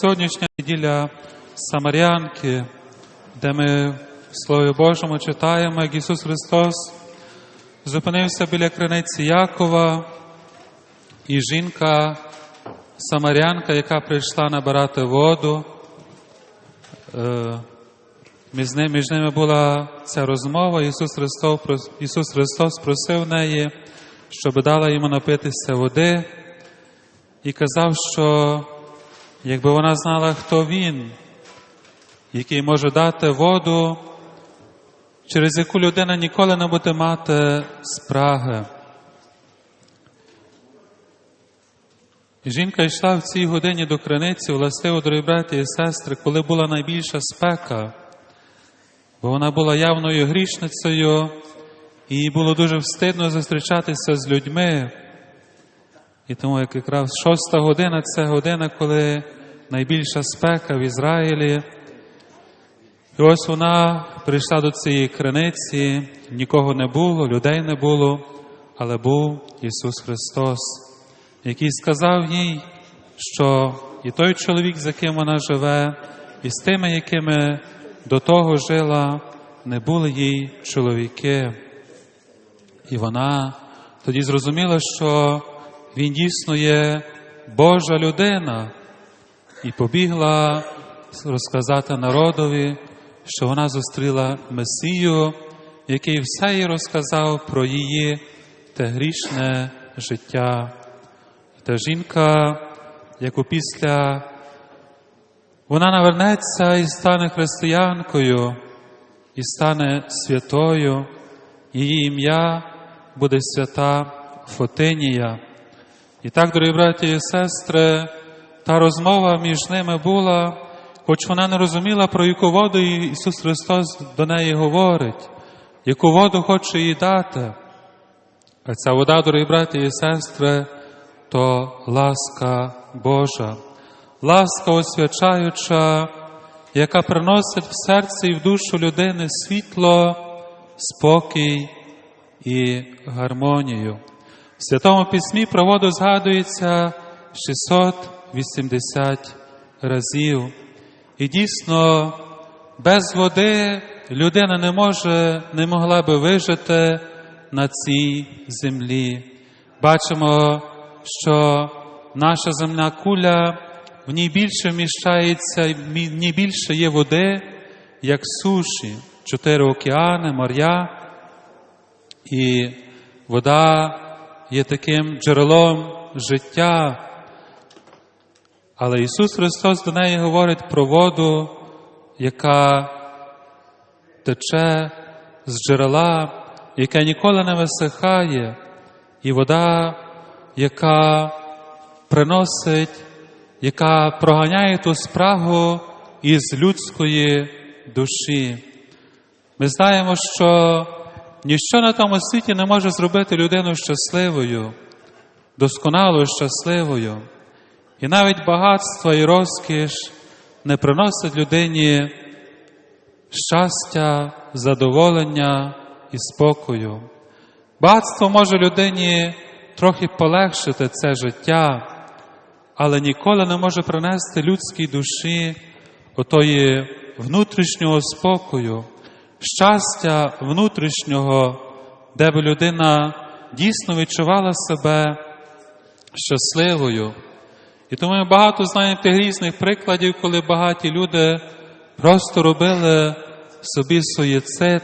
Сьогоднішня неділя Самарянки, де ми в Слові Божому читаємо, як Ісус Христос зупинився біля криниці Якова, і жінка Самарянка, яка прийшла набирати воду. е, Між ними, між ними була ця розмова. Ісус Христос, Ісус Христос просив неї, щоб дала йому напитися води, і казав, що якби вона знала, хто він, який може дати воду, через яку людина ніколи не буде мати спраги. Жінка йшла в цій годині до криниці, властиво, дорогі браті і сестри, коли була найбільша спека, бо вона була явною грішницею, і їй було дуже встидно зустрічатися з людьми. І тому як якраз шоста година це година, коли найбільша спека в Ізраїлі. І ось вона прийшла до цієї криниці, нікого не було, людей не було, але був Ісус Христос, який сказав їй, що і той чоловік, з яким вона живе, і з тими, якими до того жила, не були їй чоловіки. І вона тоді зрозуміла, що він дійсно є Божа людина, і побігла розказати народові, що вона зустріла Месію, який все їй розказав про її те грішне життя. Та жінка, яку після вона навернеться і стане християнкою, і стане святою, її ім'я буде свята Фотинія. І так, дорогі браті і сестри, та розмова між ними була, хоч вона не розуміла, про яку воду Ісус Христос до неї говорить, яку воду хоче їй дати. А ця вода, дорогі браті і сестри, то ласка Божа, ласка освячаюча, яка приносить в серце і в душу людини світло, спокій і гармонію. В Святому Письмі про воду згадується 680 разів. І дійсно, без води людина не може, не могла би вижити на цій землі. Бачимо, що наша земна куля в ній більше вміщається, в ній більше є води, як суші, чотири океани, моря. І вода є таким джерелом життя. Але Ісус Христос до неї говорить про воду, яка тече з джерела, яка ніколи не висихає, і вода, яка приносить, яка проганяє ту спрагу із людської душі. Ми знаємо, що ніщо на тому світі не може зробити людину щасливою, досконало щасливою. І навіть багатство і розкіш не приносить людині щастя, задоволення і спокою. Багатство може людині трохи полегшити це життя, але ніколи не може принести людській душі отої внутрішнього спокою, щастя внутрішнього, де б людина дійсно відчувала себе щасливою. І тому ми багато знаємо тих різних прикладів, коли багаті люди просто робили собі суїцид,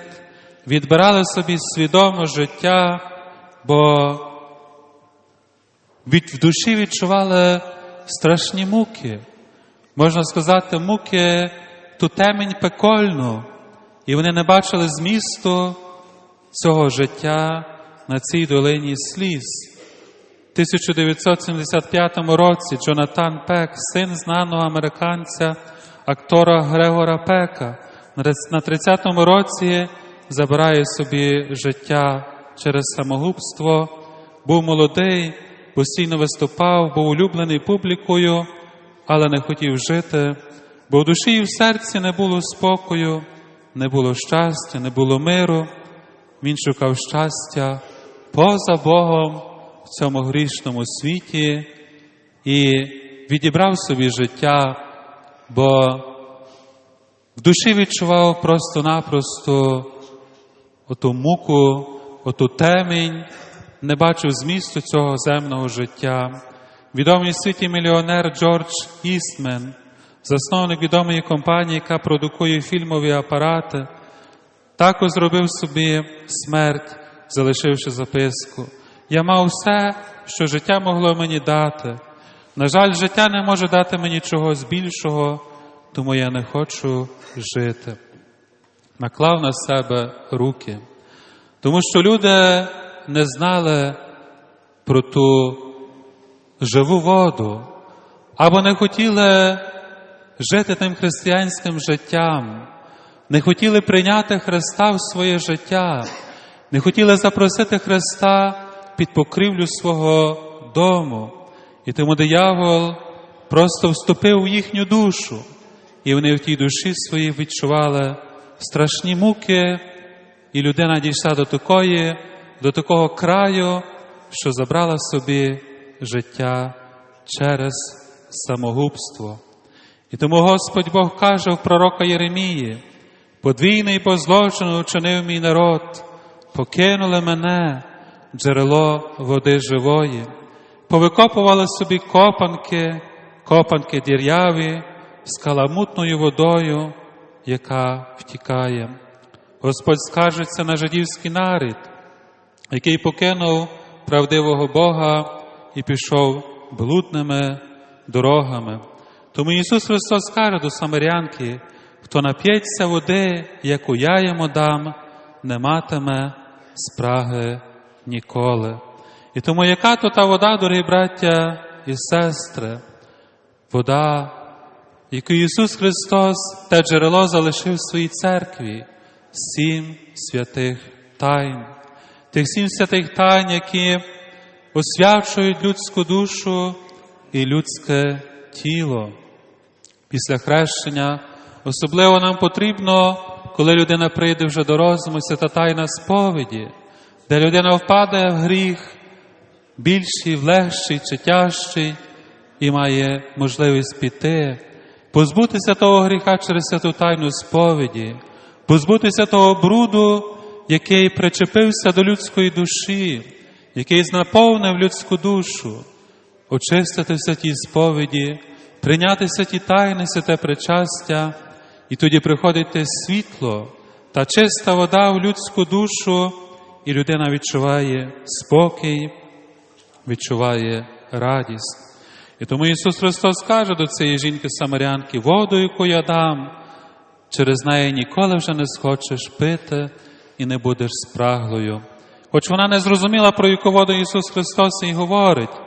відбирали собі свідоме життя, бо від в душі відчували страшні муки. Можна сказати, муки ту темінь пекольну, і вони не бачили змісту цього життя на цій долині сліз. 1975 році Джонатан Пек, син знаного американця, актора Грегора Пека, на 30-му році забирає собі життя через самогубство, був молодий, постійно виступав, був улюблений публікою, але не хотів жити, бо в душі і в серці не було спокою, не було щастя, не було миру. Він шукав щастя поза Богом цьому грішному світі і відібрав собі життя бо в душі відчував просто-напросто оту муку, оту темінь, не бачив змісту цього земного життя. Відомий світі мільйонер Джордж Істмен, засновник відомої компанії, яка продукує фільмові апарати, також зробив собі смерть, залишивши записку. Я мав все, що життя могло мені дати. На жаль, життя не може дати мені чогось більшого, тому я не хочу жити. Наклав на себе руки, тому що люди не знали про ту живу воду, або не хотіли жити тим християнським життям, не хотіли прийняти Христа в своє життя, не хотіли запросити Христа під покрівлю свого дому. І тому диявол просто вступив у їхню душу, і вони в тій душі своїй відчували страшні муки, і людина дійшла до такої, до такого краю, що забрала собі життя через самогубство. І тому Господь Бог каже в пророка Єремії: подвійний по злочину учинив мій народ, покинули мене, джерело води живої, повикопували собі копанки, копанки дір'яві з каламутною водою, яка втікає. Господь скаржиться на жидівський нарід, який покинув правдивого Бога і пішов блудними дорогами. Тому Ісус Христос каже до Самарянки, хто нап'ється води, яку я йому дам, не матиме спраги ніколи. І тому яка то та вода, дорогі браття і сестри, вода, яку Ісус Христос те джерело залишив в своїй церкві, сім святих тайн, тих сім святих тайн, які освячують людську душу і людське тіло. Після хрещення особливо нам потрібно, коли людина прийде вже до розуму, свята тайна сповіді, де людина впаде в гріх більший, легший чи тяжчий, і має можливість піти, позбутися того гріха через святу тайну сповіді, позбутися того бруду, який причепився до людської душі, який наповнив людську душу, очистити в святій сповіді, прийняти святі тайни, святе причастя, і тоді приходить те світло та чиста вода в людську душу, і людина відчуває спокій, відчуває радість. І тому Ісус Христос каже до цієї жінки Самарянки, воду, яку я дам, через неї ніколи вже не схочеш пити і не будеш спраглою. Хоч вона не зрозуміла, про яку воду Ісус Христос їй говорить,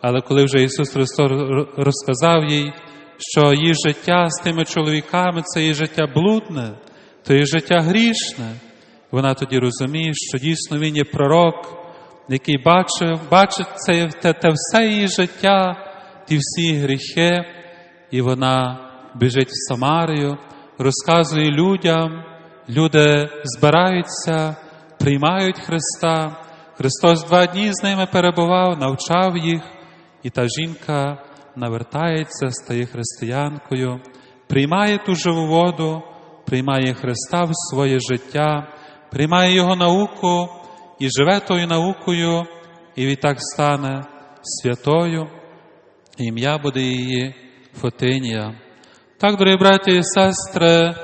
але коли вже Ісус Христос розказав їй, що її життя з тими чоловіками це її життя блудне, то її життя грішне, вона тоді розуміє, що дійсно Він є пророк, який бачив, бачить це те, те все її життя, ті всі гріхи, і вона біжить в Самарію, розказує людям, люди збираються, приймають Христа. Христос два дні з ними перебував, навчав їх, і та жінка навертається, стає християнкою, приймає ту живу воду, приймає Христа в своє життя, приймає Його науку і живе тою наукою, і відтак стане святою. Ім'я буде її Фотинія. Так, дорогі браті і сестри,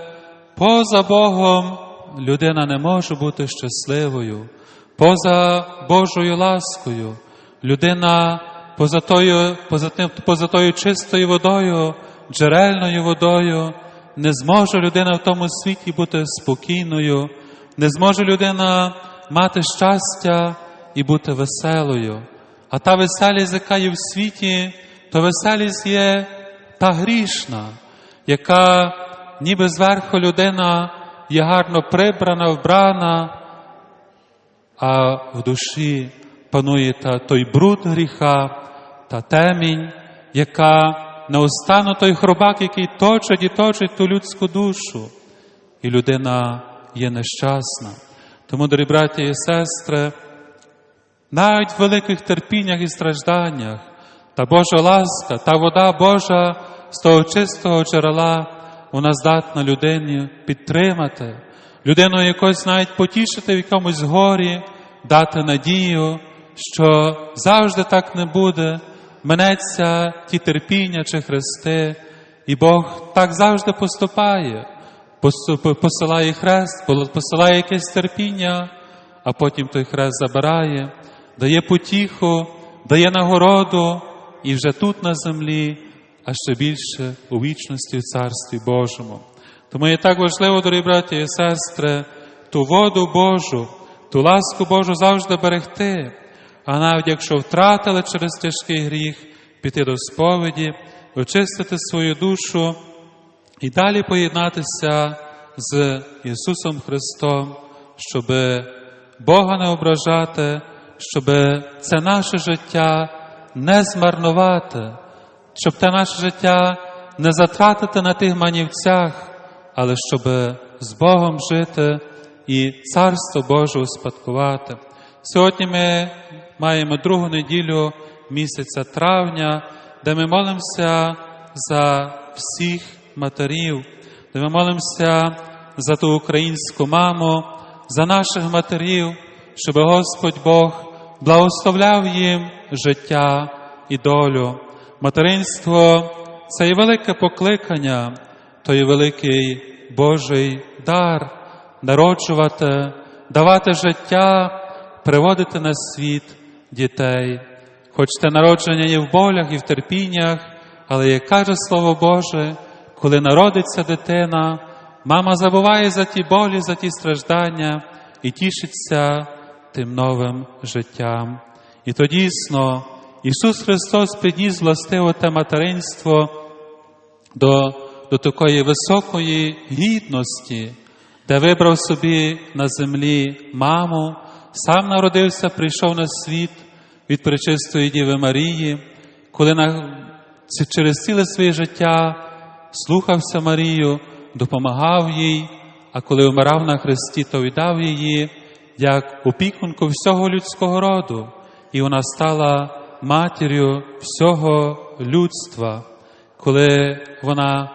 поза Богом людина не може бути щасливою, поза Божою ласкою, людина поза тою, поза, поза тою чистою водою, джерельною водою, не зможе людина в тому світі бути спокійною, не зможе людина мати щастя і бути веселою. А та веселість, яка є в світі, то веселість є та грішна, яка ніби зверху людина є гарно прибрана, вбрана, а в душі панує та той бруд гріха, та темінь, яка неостанно той хробак, який точить і точить ту людську душу, і людина є нещасна. Тому, дорогі браті і сестри, навіть в великих терпіннях і стражданнях, та Божа ласка, та вода Божа з того чистого джерела вона здатна людині підтримати, людину якось навіть потішити в якомусь горі, дати надію, що завжди так не буде, минеться ті терпіння чи хрести, і Бог так завжди поступає, Поступ- посилає хрест, посилає якесь терпіння, а потім той хрест забирає, дає потіху, дає нагороду і вже тут на землі, а ще більше у вічності в Царстві Божому. Тому є так важливо, дорогі браті і сестри, ту воду Божу, ту ласку Божу завжди берегти, а навіть якщо втратили через тяжкий гріх, піти до сповіді, очистити свою душу і далі поєднатися з Ісусом Христом, щоб Бога не ображати, щоб це наше життя не змарнувати, щоб те наше життя не затратити на тих манівцях, але щоб з Богом жити і Царство Боже успадкувати. Сьогодні ми маємо другу неділю місяця травня, де ми молимося за всіх матерів, де ми молимося за ту українську маму, за наших матерів, щоб Господь Бог благословляв їм життя і долю. Материнство це і велике покликання, то і великий Божий дар народжувати, давати життя, приводити на світ дітей. Хоч те народження є в болях і в терпіннях, але як каже Слово Боже, коли народиться дитина, мама забуває за ті болі, за ті страждання і тішиться тим новим життям. І то дійсно Ісус Христос підніс властиво те материнство до, до такої високої гідності, де вибрав собі на землі маму, сам народився, прийшов на світ від пречистої Діви Марії, коли на, через ціле своє життя слухався Марію, допомагав їй, а коли вмирав на хресті, то віддав її як опікунку всього людського роду, і вона стала матір'ю всього людства. Коли вона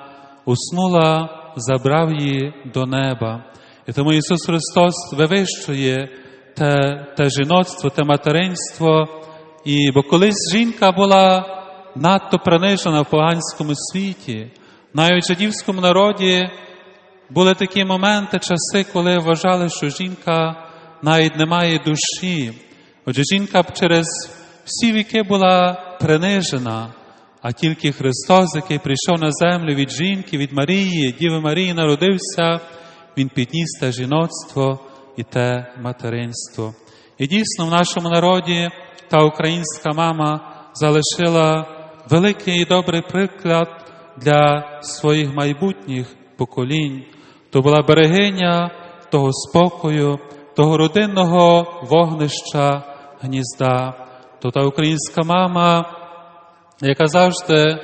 уснула, забрав її до неба. І тому Ісус Христос вивищує те, те жіноцтво, те материнство. І, бо колись жінка була надто принижена в поганському світі, навіть в жидівському народі були такі моменти, часи, коли вважали, що жінка навіть не має душі. Отже, жінка через всі віки була принижена, а тільки Христос, який прийшов на землю від жінки, від Марії, Діви Марії народився, Він підніс те жіноцтво і те материнство. І дійсно в нашому народі та українська мама залишила великий і добрий приклад для своїх майбутніх поколінь. То була берегиня того спокою, того родинного вогнища гнізда. То та українська мама, яка завжди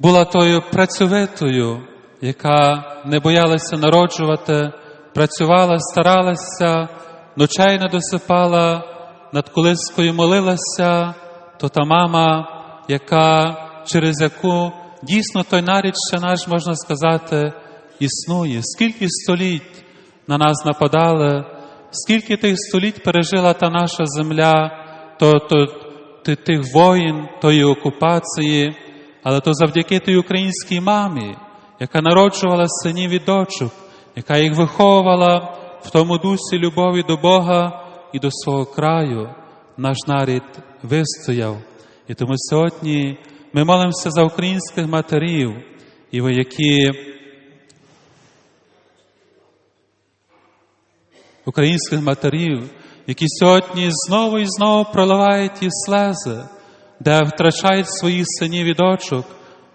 була тою працьовитою, яка не боялася народжувати, працювала, старалася, ночей досипала, над колискою молилася, то та мама, яка через яку дійсно той нарід ще наш, можна сказати, існує. Скільки століть на нас нападали, скільки тих століть пережила та наша земля, то, то, ти- тих воїн, тої окупації, але то завдяки тій українській мамі, яка народжувала синів і дочок, яка їх виховувала в тому дусі любові до Бога і до свого краю, наш нарід вистояв. І тому сьогодні ми молимося за українських матерів, які українських матерів, які сьогодні знову і знову проливають ті слези, де втрачають своїх синів і дочок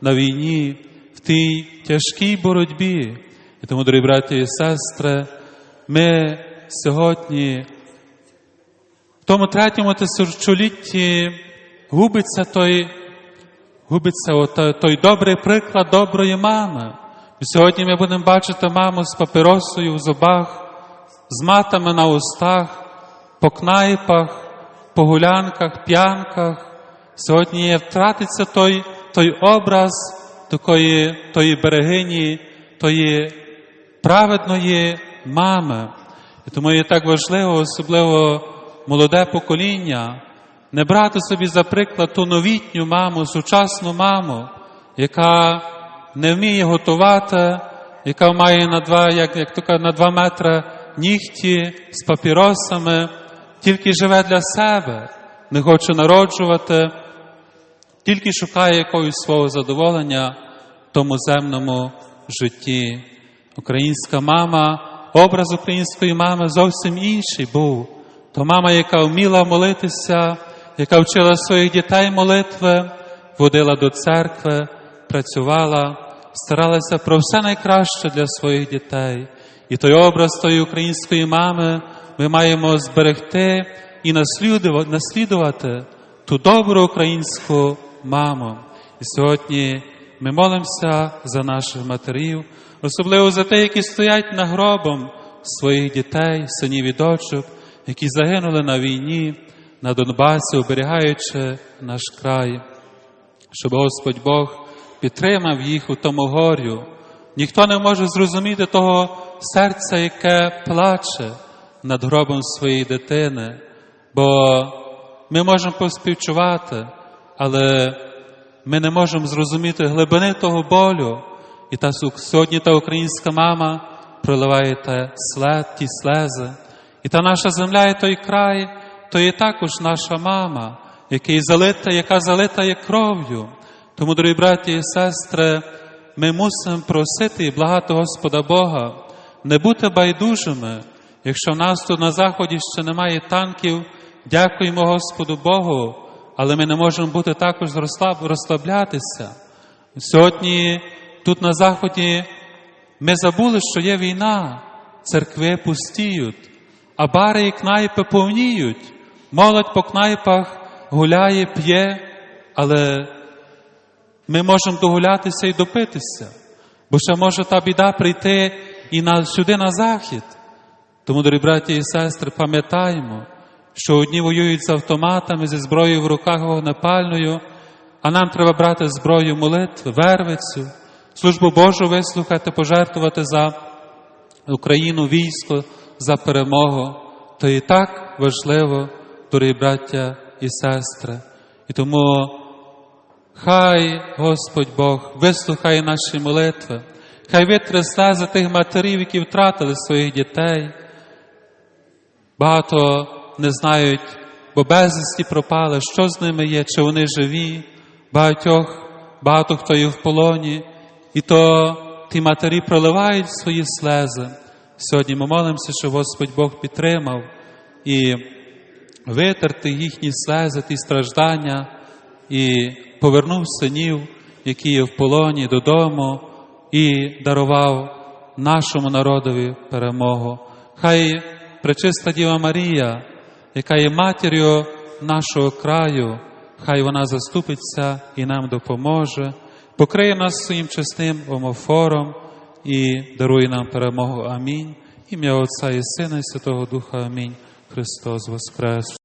на війні, в тій тяжкій боротьбі. І тому, дорогі браті і сестри, ми сьогодні, в тому третьому тисячолітті, губиться той, губиться той добрий приклад доброї мами. І сьогодні ми будемо бачити маму з папіросою в зубах, з матами на устах, по кнайпах, по гулянках, п'янках. Сьогодні втратиться той, той образ такої тої берегині, тої праведної мами. І тому є так важливо, особливо молоде покоління, не брати собі за приклад ту новітню маму, сучасну маму, яка не вміє готувати, яка має на два, як, як то на два метри нігті з папіросами, тільки живе для себе, не хоче народжувати, тільки шукає якогось свого задоволення в тому земному житті. Українська мама, образ української мами зовсім інший був. То мама, яка вміла молитися, яка вчила своїх дітей молитви, водила до церкви, працювала, старалася про все найкраще для своїх дітей. І той образ тої української мами ми маємо зберегти і наслідувати, ту добру українську маму. І сьогодні ми молимося за наших матерів, особливо за те, які стоять на гробом своїх дітей, синів і дочок, які загинули на війні, на Донбасі, оберігаючи наш край, щоб Господь Бог підтримав їх у тому горю. Ніхто не може зрозуміти того серця, яке плаче над гробом своєї дитини, бо ми можемо поспівчувати, але ми не можемо зрозуміти глибини того болю. І та сьогодні та українська мама проливає те след, ті слези. І та наша земля, і той край, то є також наша мама, який залита, яка залита є кров'ю. Тому, дорогі браті і сестри, ми мусимо просити і благати Господа Бога, не бути байдужими. Якщо в нас тут на заході ще немає танків, дякуємо Господу Богу, але ми не можемо бути також розслаблятися. Сьогодні тут на заході ми забули, що є війна, церкви пустіють, а бари і кнайпи повніють. Молодь по кнайпах гуляє, п'є, але ми можемо догулятися і допитися, бо ще може та біда прийти і на, сюди на захід. Тому, дорогі браті і сестри, пам'ятаємо, що одні воюють з автоматами, зі зброєю в руках вогнепальною, а нам треба брати зброю молитви, вервицю, службу Божу вислухати, пожертвувати за Україну, військо, за перемогу. То і так важливо, дорогі браття і сестри. І тому Хай Господь Бог вислухає наші молитви, хай витре слези тих матерів, які втратили своїх дітей. Багато не знають, бо безвісті пропали, що з ними є, чи вони живі, багатьох, багато хто є в полоні, і то ті матері проливають свої слези. Сьогодні ми молимося, щоб Господь Бог підтримав і витерти їхні слези, ті страждання, і повернув синів, які є в полоні додому, і дарував нашому народові перемогу. Хай пречиста Діва Марія, яка є матір'ю нашого краю, хай вона заступиться і нам допоможе, покриє нас своїм чесним омофором і дарує нам перемогу. Амінь. Ім'я Отця і Сина, і Святого Духа. Амінь. Христос Воскрес.